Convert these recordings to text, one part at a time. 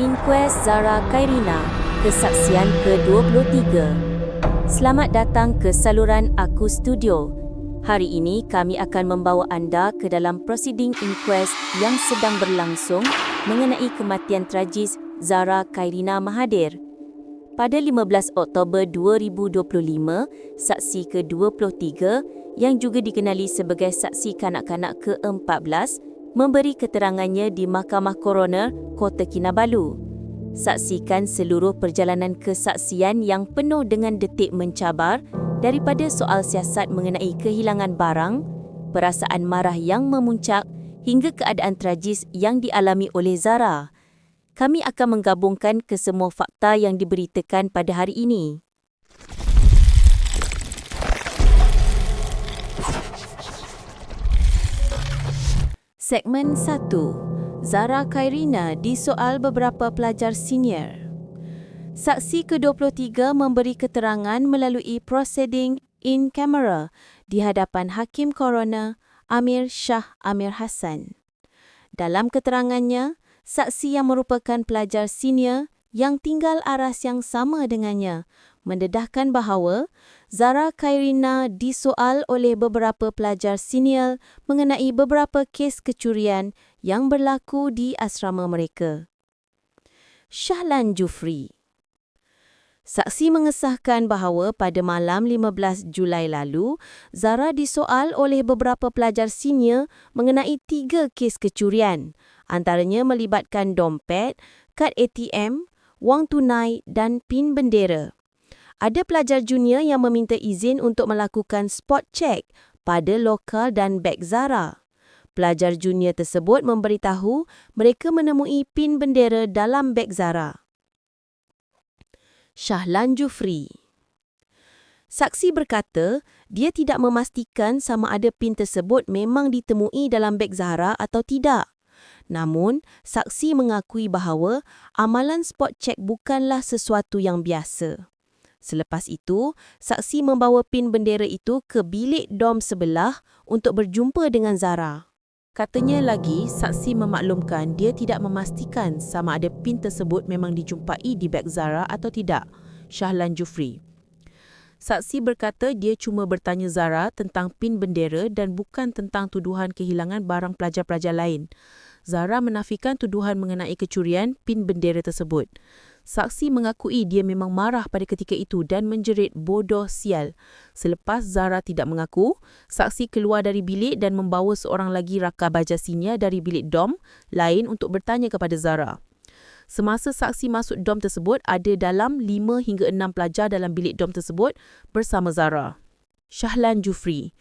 Inquest Zara Kairina, kesaksian ke-23. Selamat datang ke saluran Aku Studio. Hari ini kami akan membawa anda ke dalam prosiding inquest yang sedang berlangsung mengenai kematian tragis Zara Kairina Mahathir. Pada 15 Oktober 2025, saksi ke-23 yang juga dikenali sebagai saksi kanak-kanak ke-14 memberi keterangannya di Mahkamah Koroner Kota Kinabalu. Saksikan seluruh perjalanan kesaksian yang penuh dengan detik mencabar daripada soal siasat mengenai kehilangan barang, perasaan marah yang memuncak hingga keadaan tragis yang dialami oleh Zara. Kami akan menggabungkan kesemua fakta yang diberitakan pada hari ini. Segmen 1. Zara Kairina disoal beberapa pelajar senior. Saksi ke-23 memberi keterangan melalui proceeding in camera di hadapan Hakim Coroner Amir Shah Amir Hassan. Dalam keterangannya, saksi yang merupakan pelajar senior yang tinggal aras yang sama dengannya mendedahkan bahawa Zara Kairina disoal oleh beberapa pelajar senior mengenai beberapa kes kecurian yang berlaku di asrama mereka. Shahlan Jufri Saksi mengesahkan bahawa pada malam 15 Julai lalu, Zara disoal oleh beberapa pelajar senior mengenai tiga kes kecurian, antaranya melibatkan dompet, kad ATM, wang tunai dan pin bendera ada pelajar junior yang meminta izin untuk melakukan spot check pada lokal dan beg Zara. Pelajar junior tersebut memberitahu mereka menemui pin bendera dalam beg Zara. Shahlan Jufri Saksi berkata, dia tidak memastikan sama ada pin tersebut memang ditemui dalam beg Zahra atau tidak. Namun, saksi mengakui bahawa amalan spot check bukanlah sesuatu yang biasa. Selepas itu, saksi membawa pin bendera itu ke bilik dom sebelah untuk berjumpa dengan Zara. Katanya lagi, saksi memaklumkan dia tidak memastikan sama ada pin tersebut memang dijumpai di beg Zara atau tidak. Shahlan Jufri. Saksi berkata dia cuma bertanya Zara tentang pin bendera dan bukan tentang tuduhan kehilangan barang pelajar-pelajar lain. Zara menafikan tuduhan mengenai kecurian pin bendera tersebut. Saksi mengakui dia memang marah pada ketika itu dan menjerit bodoh sial. Selepas Zara tidak mengaku, saksi keluar dari bilik dan membawa seorang lagi rakar baja senior dari bilik dom lain untuk bertanya kepada Zara. Semasa saksi masuk dom tersebut, ada dalam 5 hingga 6 pelajar dalam bilik dom tersebut bersama Zara. Shahlan Jufri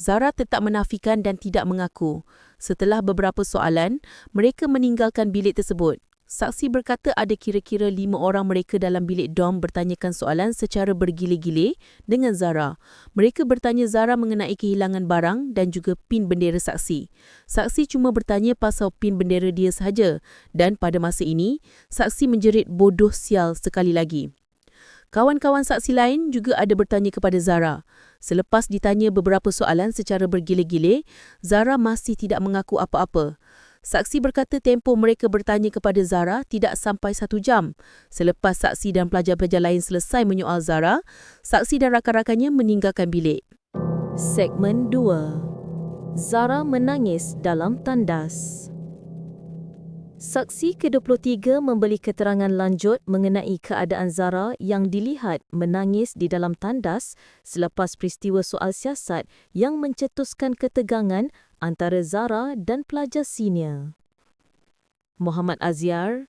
Zara tetap menafikan dan tidak mengaku. Setelah beberapa soalan, mereka meninggalkan bilik tersebut. Saksi berkata ada kira-kira lima orang mereka dalam bilik dom bertanyakan soalan secara bergile-gile dengan Zara. Mereka bertanya Zara mengenai kehilangan barang dan juga pin bendera saksi. Saksi cuma bertanya pasal pin bendera dia sahaja dan pada masa ini, saksi menjerit bodoh sial sekali lagi. Kawan-kawan saksi lain juga ada bertanya kepada Zara. Selepas ditanya beberapa soalan secara bergile-gile, Zara masih tidak mengaku apa-apa. Saksi berkata tempoh mereka bertanya kepada Zara tidak sampai satu jam. Selepas saksi dan pelajar-pelajar lain selesai menyoal Zara, saksi dan rakan-rakannya meninggalkan bilik. Segmen 2 Zara menangis dalam tandas. Saksi ke-23 memberi keterangan lanjut mengenai keadaan Zara yang dilihat menangis di dalam tandas selepas peristiwa soal siasat yang mencetuskan ketegangan antara Zara dan pelajar senior. Muhammad Aziar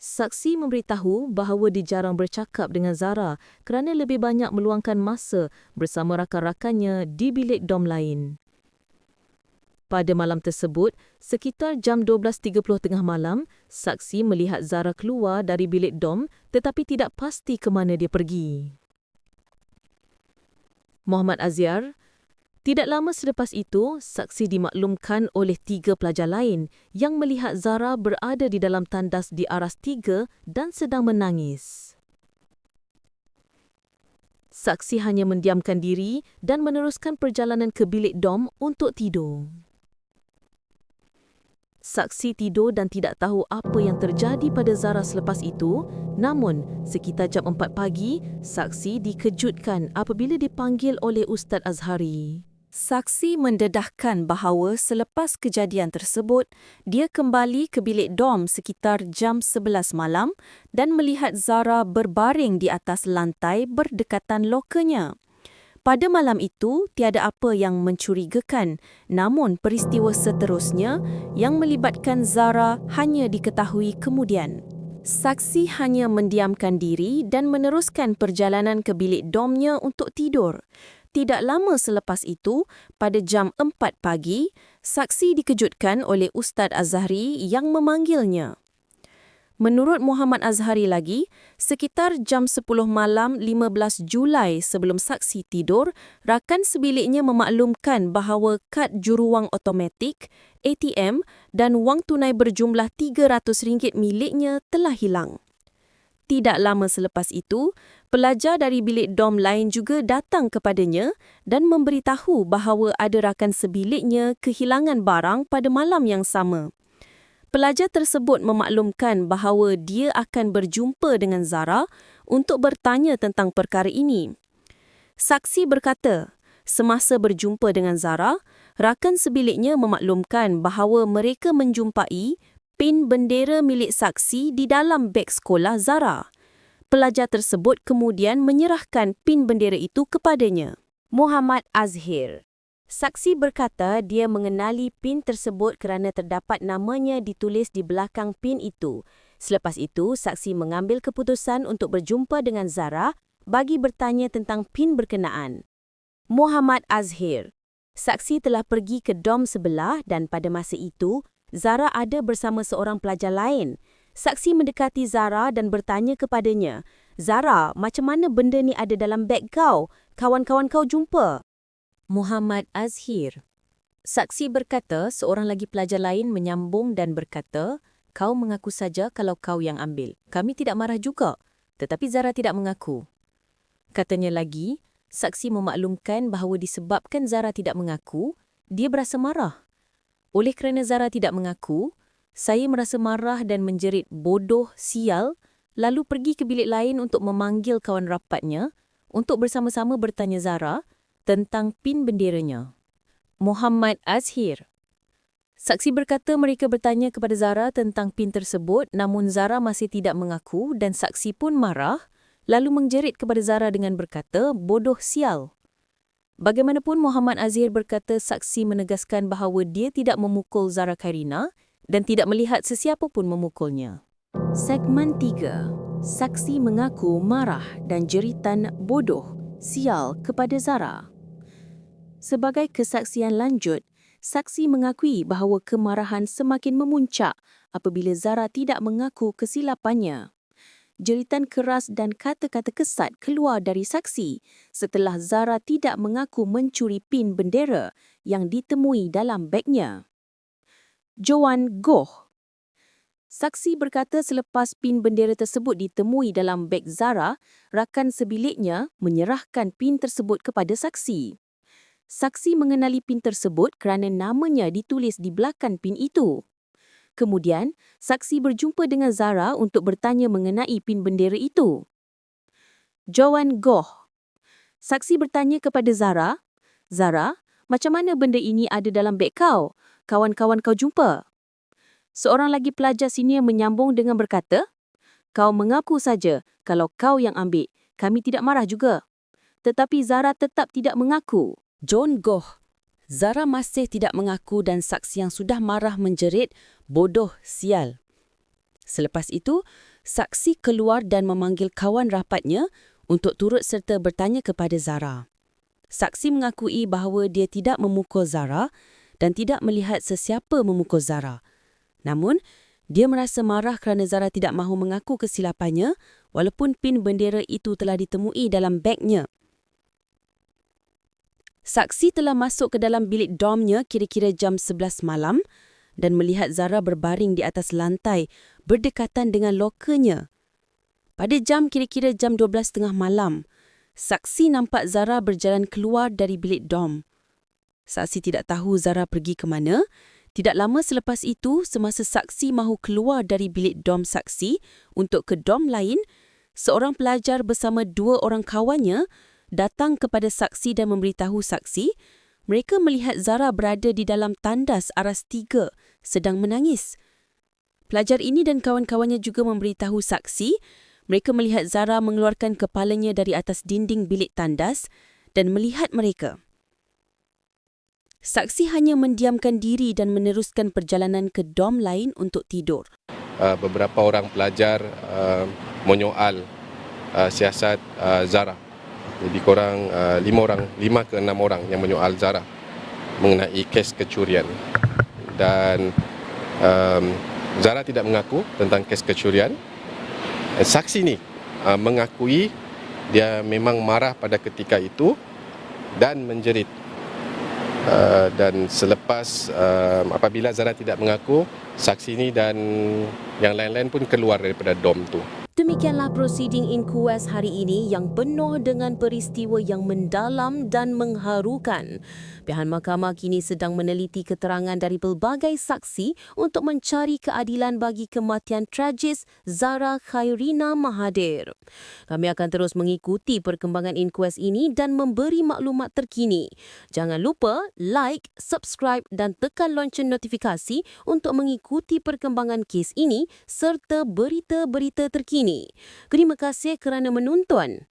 Saksi memberitahu bahawa dia jarang bercakap dengan Zara kerana lebih banyak meluangkan masa bersama rakan-rakannya di bilik dom lain. Pada malam tersebut, sekitar jam 12.30 tengah malam, saksi melihat Zara keluar dari bilik dom tetapi tidak pasti ke mana dia pergi. Muhammad Aziar tidak lama selepas itu, saksi dimaklumkan oleh tiga pelajar lain yang melihat Zara berada di dalam tandas di aras tiga dan sedang menangis. Saksi hanya mendiamkan diri dan meneruskan perjalanan ke bilik dom untuk tidur. Saksi tidur dan tidak tahu apa yang terjadi pada Zara selepas itu. Namun, sekitar jam 4 pagi, saksi dikejutkan apabila dipanggil oleh Ustaz Azhari. Saksi mendedahkan bahawa selepas kejadian tersebut, dia kembali ke bilik dom sekitar jam 11 malam dan melihat Zara berbaring di atas lantai berdekatan lokernya. Pada malam itu, tiada apa yang mencurigakan, namun peristiwa seterusnya yang melibatkan Zara hanya diketahui kemudian. Saksi hanya mendiamkan diri dan meneruskan perjalanan ke bilik domnya untuk tidur. Tidak lama selepas itu, pada jam 4 pagi, saksi dikejutkan oleh Ustaz Azhari yang memanggilnya. Menurut Muhammad Azhari lagi, sekitar jam 10 malam 15 Julai sebelum saksi tidur, rakan sebiliknya memaklumkan bahawa kad juruwang otomatik, ATM dan wang tunai berjumlah RM300 miliknya telah hilang. Tidak lama selepas itu, pelajar dari bilik dom lain juga datang kepadanya dan memberitahu bahawa ada rakan sebiliknya kehilangan barang pada malam yang sama. Pelajar tersebut memaklumkan bahawa dia akan berjumpa dengan Zara untuk bertanya tentang perkara ini. Saksi berkata, semasa berjumpa dengan Zara, rakan sebiliknya memaklumkan bahawa mereka menjumpai pin bendera milik saksi di dalam beg sekolah Zara. Pelajar tersebut kemudian menyerahkan pin bendera itu kepadanya. Muhammad Azhir Saksi berkata dia mengenali pin tersebut kerana terdapat namanya ditulis di belakang pin itu. Selepas itu, saksi mengambil keputusan untuk berjumpa dengan Zara bagi bertanya tentang pin berkenaan. Muhammad Azhir Saksi telah pergi ke dom sebelah dan pada masa itu, Zara ada bersama seorang pelajar lain. Saksi mendekati Zara dan bertanya kepadanya, Zara, macam mana benda ni ada dalam beg kau? Kawan-kawan kau jumpa? Muhammad Azhir Saksi berkata seorang lagi pelajar lain menyambung dan berkata, kau mengaku saja kalau kau yang ambil. Kami tidak marah juga. Tetapi Zara tidak mengaku. Katanya lagi, saksi memaklumkan bahawa disebabkan Zara tidak mengaku, dia berasa marah. Oleh kerana Zara tidak mengaku, saya merasa marah dan menjerit bodoh, sial, lalu pergi ke bilik lain untuk memanggil kawan rapatnya untuk bersama-sama bertanya Zara tentang pin benderanya. Muhammad Azhir Saksi berkata mereka bertanya kepada Zara tentang pin tersebut namun Zara masih tidak mengaku dan saksi pun marah lalu menjerit kepada Zara dengan berkata, bodoh sial. Bagaimanapun Muhammad Azir berkata saksi menegaskan bahawa dia tidak memukul Zara Khairina dan tidak melihat sesiapa pun memukulnya. Segmen 3. Saksi mengaku marah dan jeritan bodoh, sial kepada Zara. Sebagai kesaksian lanjut, saksi mengakui bahawa kemarahan semakin memuncak apabila Zara tidak mengaku kesilapannya jeritan keras dan kata-kata kesat keluar dari saksi setelah Zara tidak mengaku mencuri pin bendera yang ditemui dalam begnya. Joan Goh Saksi berkata selepas pin bendera tersebut ditemui dalam beg Zara, rakan sebiliknya menyerahkan pin tersebut kepada saksi. Saksi mengenali pin tersebut kerana namanya ditulis di belakang pin itu. Kemudian, saksi berjumpa dengan Zara untuk bertanya mengenai pin bendera itu. Joan Goh Saksi bertanya kepada Zara, Zara, macam mana benda ini ada dalam beg kau? Kawan-kawan kau jumpa? Seorang lagi pelajar senior menyambung dengan berkata, kau mengaku saja kalau kau yang ambil. Kami tidak marah juga. Tetapi Zara tetap tidak mengaku. John Goh Zara masih tidak mengaku dan saksi yang sudah marah menjerit, bodoh, sial. Selepas itu, saksi keluar dan memanggil kawan rapatnya untuk turut serta bertanya kepada Zara. Saksi mengakui bahawa dia tidak memukul Zara dan tidak melihat sesiapa memukul Zara. Namun, dia merasa marah kerana Zara tidak mahu mengaku kesilapannya walaupun pin bendera itu telah ditemui dalam begnya. Saksi telah masuk ke dalam bilik domnya kira-kira jam 11 malam dan melihat Zara berbaring di atas lantai berdekatan dengan lokernya. Pada jam kira-kira jam 12.30 malam, saksi nampak Zara berjalan keluar dari bilik dom. Saksi tidak tahu Zara pergi ke mana Tidak lama selepas itu, semasa saksi mahu keluar dari bilik dom saksi untuk ke dom lain, seorang pelajar bersama dua orang kawannya datang kepada saksi dan memberitahu saksi mereka melihat Zara berada di dalam tandas aras tiga sedang menangis. Pelajar ini dan kawan-kawannya juga memberitahu saksi mereka melihat Zara mengeluarkan kepalanya dari atas dinding bilik tandas dan melihat mereka. Saksi hanya mendiamkan diri dan meneruskan perjalanan ke dom lain untuk tidur. uh, beberapa orang pelajar uh, menyoal uh, siasat Zara. Jadi korang uh, lima orang, lima ke enam orang yang menyoal Zara mengenai kes kecurian. Dan um, Zara tidak mengaku tentang kes kecurian. Eh, Saksi ni uh, mengakui dia memang marah pada ketika itu dan menjerit. Uh, dan selepas uh, apabila Zara tidak mengaku, saksi ni dan yang lain-lain pun keluar daripada dom tu. Demikianlah prosiding inquest hari ini yang penuh dengan peristiwa yang mendalam dan mengharukan. Pihak mahkamah kini sedang meneliti keterangan dari pelbagai saksi untuk mencari keadilan bagi kematian tragis Zara Khairina Mahathir. Kami akan terus mengikuti perkembangan inquest ini dan memberi maklumat terkini. Jangan lupa like, subscribe dan tekan lonceng notifikasi untuk mengikuti perkembangan kes ini serta berita-berita terkini. Terima kasih kerana menonton.